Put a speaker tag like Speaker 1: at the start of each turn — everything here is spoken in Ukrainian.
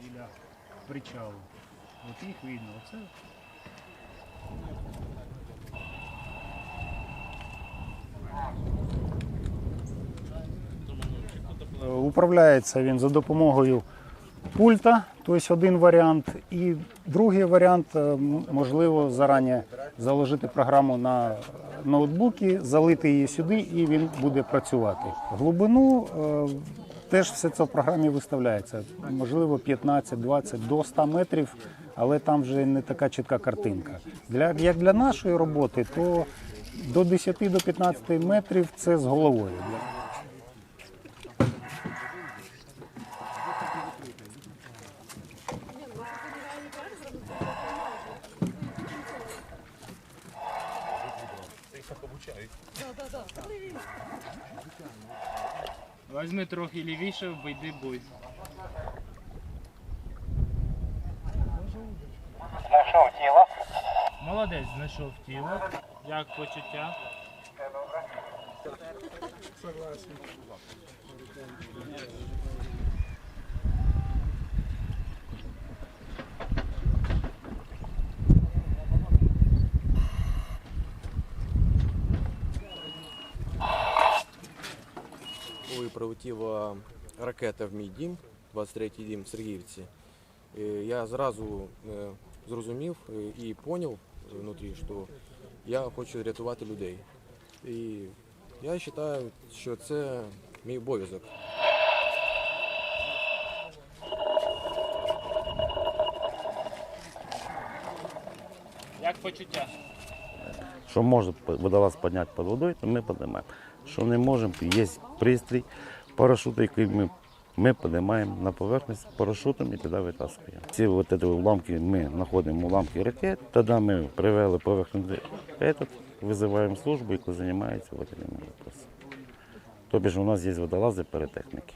Speaker 1: Біля причалу. От їх видно, оце. Управляється він за допомогою пульта, тобто один варіант. І другий варіант, е, можливо, зарані заложити програму на ноутбуки, залити її сюди, і він буде працювати. Глибину е, теж все це в програмі виставляється. Можливо, 15-20 до 100 метрів, але там вже не така чітка картинка. Для, як для нашої роботи, то до 10 до 15 метрів це з головою.
Speaker 2: Возьми трохи лівіше, обійди бой.
Speaker 3: Знайшов тіло.
Speaker 2: Молодець, знайшов тіло. Як почуття?
Speaker 4: Коли прилетіла ракета в мій дім, 23-й дім в Сергіївці, е, я зразу е, зрозумів е, і зрозумів внутрі, що я хочу рятувати людей. І я вважаю, що це мій обов'язок.
Speaker 2: Як почуття?
Speaker 5: Що може водолаз підняти під водою, то ми піднімаємо. Що не можемо, є пристрій, парашут, який ми, ми піднімаємо на поверхність парашутом і туди витаскуємо. Ці от уламки ми знаходимо уламки ракет, тоді ми привели поверхню этот, визиваємо службу, яка займається водяними вопросами. Тобто у нас є водолази перетехніки.